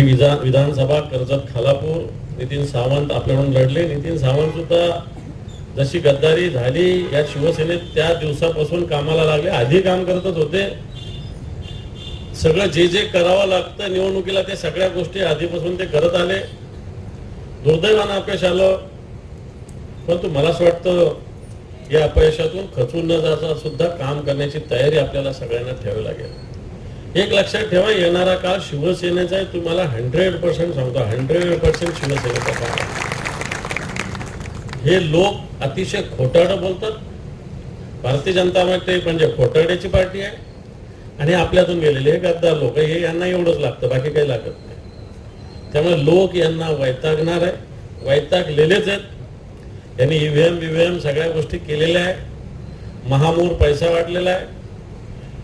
ही विधान विधानसभा कर्जत खालापूर नितीन सावंत आपल्याकडून लढले. नितीन सावंत सुद्धा जशी गद्दारी झाली या शिवसेनेत त्या दिवसापासून कामाला लागले. आधी काम करतच होते. सगळं जे जे करावं लागतं निवडणुकीला ते सगळ्या गोष्टी आधीपासून ते करत आले. दुर्दैवानं अपयश आलं. परंतु मला असं वाटतं या अपयशातून खचून न जाता सुद्धा काम करण्याची तयारी आपल्याला सगळ्यांना ठेवावी लागेल. एक लक्षात ठेवा येणारा काळ शिवसेनेचा आहे तुम्हाला हंड्रेड पर्सेंट सांगतो हंड्रेड पर्सेंट शिवसेनेचा काळ हे लोक अतिशय खोटारडं बोलतात. भारतीय जनता पार्टी म्हणजे खोटाड्याची पार्टी आहे. आणि आपल्यातून गेलेले हे गद्दार लोक हे यांना एवढंच लागतं बाकी काही लागत नाही. त्यामुळे लोक यांना वैतागणार आहे. वैतागलेलेच आहेत. यांनी ईव्हीएम एम सगळ्या गोष्टी केलेल्या आहे. महामूर पैसा वाटलेला आहे.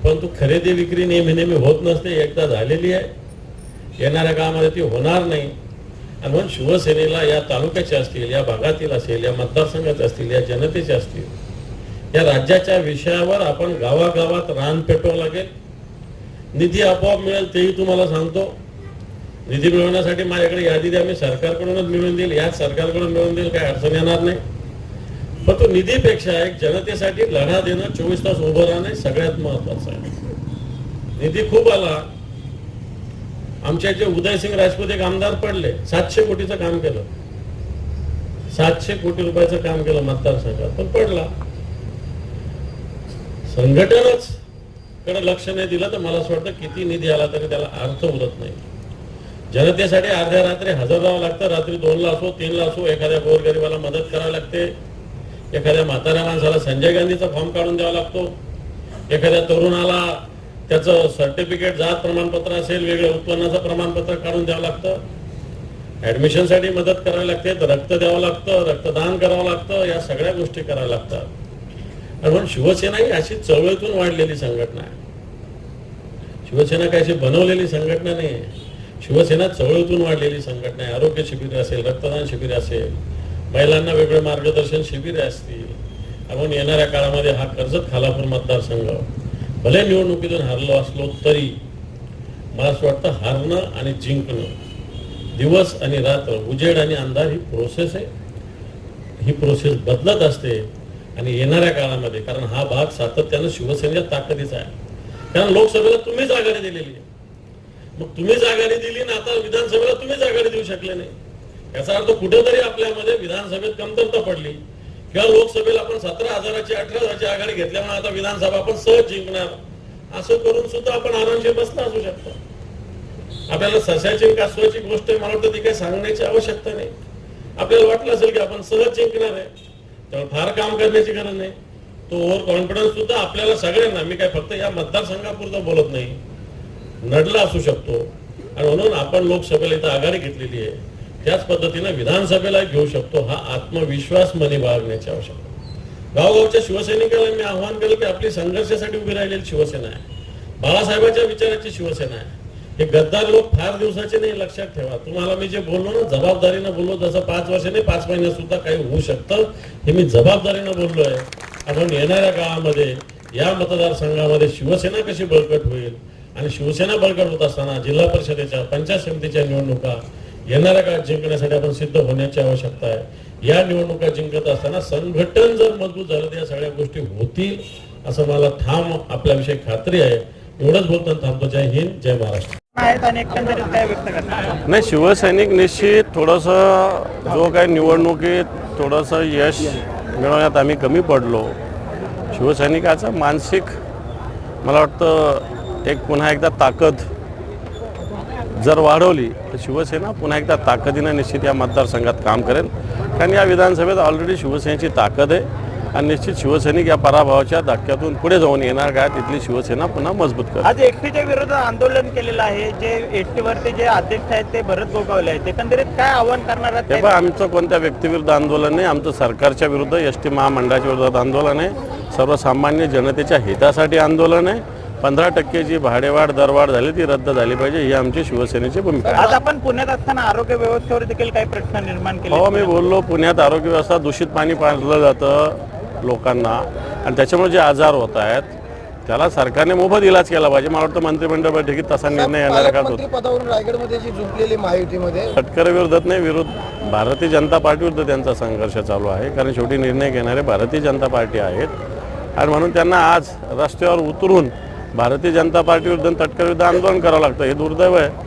परंतु खरेदी विक्री नेहमी नेहमी होत नसते एकदा झालेली आहे. येणाऱ्या काळामध्ये ती होणार नाही. आणि म्हणून शिवसेनेला या तालुक्याचे असतील या भागातील असेल या मतदारसंघाचे असतील या जनतेचे असतील या राज्याच्या विषयावर आपण गावागावात रान पेटवावं लागेल. निधी आपोआप मिळेल तेही तुम्हाला सांगतो. निधी मिळवण्यासाठी माझ्याकडे यादी द्या मी सरकारकडूनच मिळवून देईल. याच सरकारकडून मिळवून देईल काही अडचण येणार नाही. पण तो निधीपेक्षा एक जनतेसाठी लढा देणं चोवीस तास उभं राहणं सगळ्यात महत्वाचं आहे. निधी खूप आला. आमच्या जे उदयसिंग राजपूत एक आमदार पडले. सातशे कोटीचं काम केलं. सातशे कोटी रुपयाचं काम केलं मतदारसंघात पण पडला. संघटनच कडे लक्ष नाही दिलं तर मला असं वाटतं किती निधी आला तरी त्याला अर्थ उरत नाही. जनतेसाठी अर्ध्या रात्री हजर राहावं लागतं. रात्री दोनला असो तीनला असो एखाद्या गोरगरिबाला मदत करावी लागते. एखाद्या म्हाताऱ्या माणसाला संजय गांधीचा फॉर्म काढून द्यावा लागतो. एखाद्या तरुणाला त्याचं सर्टिफिकेट जात प्रमाणपत्र असेल वेगळं उत्पन्नाचं प्रमाणपत्र काढून द्यावं लागतं. ऍडमिशनसाठी मदत करावी लागते तर रक्त द्यावं लागतं रक्तदान करावं लागतं या सगळ्या गोष्टी कराव्या लागतात. आणि म्हणून शिवसेना ही अशी चळवळीतून वाढलेली संघटना आहे. शिवसेना काय अशी बनवलेली संघटना नाही शिवसेना चळवळीतून वाढलेली संघटना आहे. आरोग्य शिबिर असेल रक्तदान शिबिर असेल महिलांना वेगळे मार्गदर्शन शिबिरे असतील. आपण येणाऱ्या काळामध्ये हा कर्जत खालापूर मतदारसंघ भले निवडणुकीतून हरलो असलो तरी मला असं वाटतं हारणं आणि जिंकणं दिवस आणि रात्र उजेड आणि अंधार ही प्रोसेस आहे. ही प्रोसेस बदलत असते आणि येणाऱ्या काळामध्ये कारण हा भाग सातत्यानं शिवसेनेच्या ताकदीचा आहे. कारण लोकसभेला तुम्हीच आघाडी दिलेली. आहे मग तुम्हीच आघाडी दिली ना आता विधानसभेला तुम्हीच आघाडी देऊ शकले नाही. याचा अर्थ कुठेतरी आपल्यामध्ये विधानसभेत कमतरता पडली किंवा लोकसभेला आपण सतरा हजाराची अठरा हजाराची आघाडी घेतल्यामुळे आता विधानसभा आपण सहज जिंकणार. असं करून सुद्धा आपण आरामशीर बसला असू शकतो. आपल्याला सशाची कासवाची गोष्ट मला वाटतं ती काही सांगण्याची आवश्यकता नाही. आपल्याला वाटलं असेल की आपण सहज जिंकणार आहे. त्यामुळे फार काम करण्याची गरज नाही. तो ओव्हर कॉन्फिडन्स सुद्धा आपल्याला सगळ्यांना मी काय फक्त या मतदारसंघापुरतं बोलत नाही. नडला असू शकतो. आणि म्हणून आपण लोकसभेला इथं आघाडी घेतलेली आहे. त्याच पद्धतीनं विधानसभेला घेऊ शकतो हा आत्मविश्वास मनी बाळगण्याची आवश्यकता गावगावच्या शिवसैनिकाला मी आव्हान केलं की आपली संघर्षासाठी उभी राहिलेली शिवसेना आहे. बाळासाहेबांच्या विचाराची शिवसेना आहे. हे गद्दार लोक फार दिवसाचे नाही लक्षात ठेवा. तुम्हाला मी जे बोललो ना जबाबदारीनं बोललो जसं पाच वर्ष नाही पाच महिन्यात सुद्धा काही होऊ शकतं हे मी जबाबदारीनं बोललो आहे. आपण येणाऱ्या काळामध्ये या मतदारसंघामध्ये शिवसेना कशी बळकट होईल? आणि शिवसेना बळकट होत असताना जिल्हा परिषदेच्या पंचायत समितीच्या निवडणुका येणाऱ्या काळात जिंकण्यासाठी आपण सिद्ध होण्याची आवश्यकता आहे. या निवडणुका जिंकत असताना संघटन जर मजबूत झालं तर या सगळ्या गोष्टी होतील असं मला ठाम आपल्याविषयी खात्री आहे. एवढंच बोलताना थांबतो. जय हिंद जय महाराष्ट्र. नाही शिवसैनिक निश्चित थोडंसं जो काही निवडणुकीत थोडंसं यश मिळवण्यात आम्ही कमी पडलो. शिवसैनिकाचं मानसिक मला वाटतं एक पुन्हा एकदा ताकद जर वाढवली तर शिवसेना पुन्हा एकदा ताकदीनं निश्चित या मतदारसंघात काम करेल. कारण या विधानसभेत ऑलरेडी शिवसेनेची ताकद आहे आणि निश्चित शिवसैनिक या पराभवाच्या धक्क्यातून पुढे जाऊन येणार काय तिथली शिवसेना पुन्हा मजबूत करेल. आज एसटीच्या विरोधात आंदोलन केलेलं आहे. जे एसटी वरती जे अध्यक्ष आहेत ते भरत गोगावले आहेत. एकंदरीत काय आव्हान करणार आहात आमचं कोणत्या व्यक्तीविरुद्ध आंदोलन नाही आमचं सरकारच्या विरुद्ध एस टी महामंडळाच्या विरोधात आंदोलन आहे. सर्वसामान्य जनतेच्या हितासाठी आंदोलन आहे. पंधरा टक्के जी भाडेवाढ दरवाढ झाली ती रद्द झाली पाहिजे ही आमची शिवसेनेची भूमिका आहे. आज आपण पुण्यात असताना आरोग्य व्यवस्थेवर देखील काही प्रश्न निर्माण केले. हो मी बोललो पुण्यात आरोग्य व्यवस्था दूषित पाणी पाजलं जातं लोकांना आणि त्याच्यामुळे जे आजार होत आहेत त्याला सरकारने मोफत इलाज केला पाहिजे. मला वाटतं मंत्रिमंडळ बैठकीत तसा निर्णय येणार का पदावरून रायगडमध्ये जी झुंपलेली महायुतीमध्ये. तटकरे विरोधात नाही विरोध भारतीय जनता पार्टीविरुद्ध त्यांचा संघर्ष चालू आहे. कारण शेवटी निर्णय घेणारे भारतीय जनता पार्टी आहेत. आणि म्हणून त्यांना आज रस्त्यावर उतरून भारतीय जनता पार्टी विरुद्ध विरुद्ध आंदोलन करावं लागतं. हे दुर्दैव आहे.